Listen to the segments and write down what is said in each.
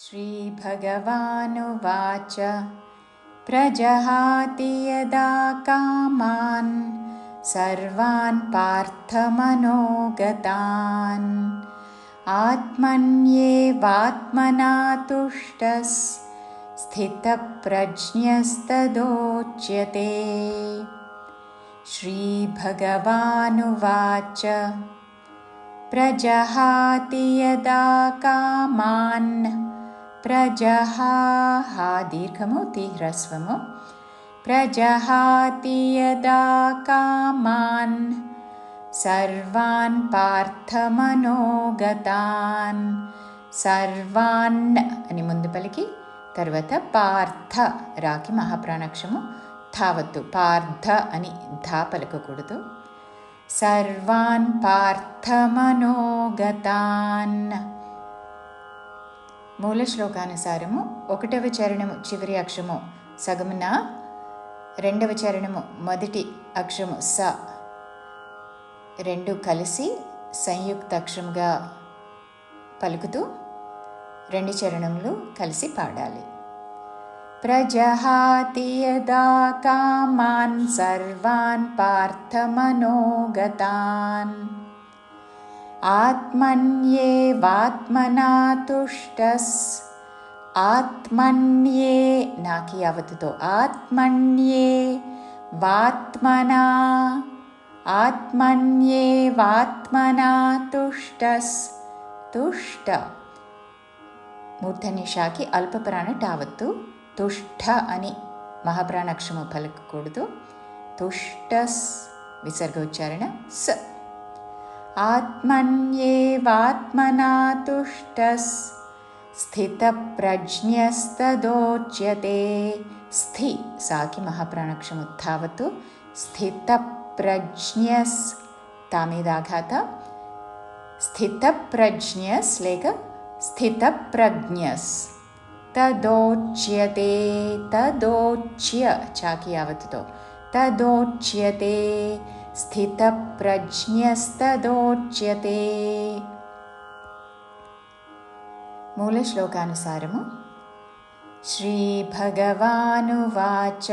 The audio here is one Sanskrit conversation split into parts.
श्रीभगवानुवाच। प्रजहाति यदा कामान् सर्वान् पार्थमनोगतान्। आत्मन्येवात्मना तुष्टस्थितप्रज्ञस्तदोच्यते श्रीभगवानुवाच। प्रजहाति यदा कामान् ప్రజహాహ దీర్ఘము తీహ్రస్వము ప్రజహాతి యదా కామాన్ సర్వాన్ పార్థమనోగతాన్ సర్వాన్ అని ముందు పలికి తర్వాత పార్థ రాకి మహాప్రాణక్షము ధావత్తు పార్థ అని ధా పలకకూడదు. సర్వాన్ పార్థమనోగతాన్. మూల శ్లోకానుసారము ఒకటవ చరణము చివరి అక్షము సగమున రెండవ చరణము మొదటి అక్షము స. రెండు కలిసి సంయుక్త అక్షముగా పలుకుతూ రెండు చరణములు కలిసి పాడాలి. ప్రజహాతి యదా కామాన్ సర్వాన్ పార్థమనోగతాన్ आत्मन्येवात्मना तुष्टस् आत्मन्ये नाकि यावत् आत्मन्ये वात्मना आत्मन्येवात्मना तुष्टस् तुष्ट मूर्धन्यशाखि अल्पप्राण टावत् तुष्ट अनि महापुराणाक्षम फलकूडतु विसर्गोच्चारण स। आत्मन्येवात्मना तुष्टस् स्थितप्रज्ञस्तदोच्यते। स्थि। सा किमहाप्राणक्षमुत्थावत् स्थितप्रज्ञस्। तामेदाघात। स्थितप्रज्ञस् लेख। स्थितप्रज्ञस्। तदोच्यते। तदोच्य। चाकि यावत् तदोच्यते। स्थितप्रज्ञस्तदोच्यते। मूलश्लोकानुसारमु श्रीभगवानुवाच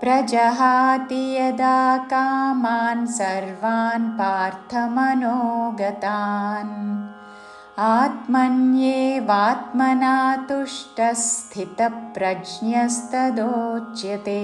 प्रजहाति यदा कामान् सर्वान् पार्थमनोगतान् आत्मन्येवात्मना तुष्टस्थितप्रज्ञस्तदोच्यते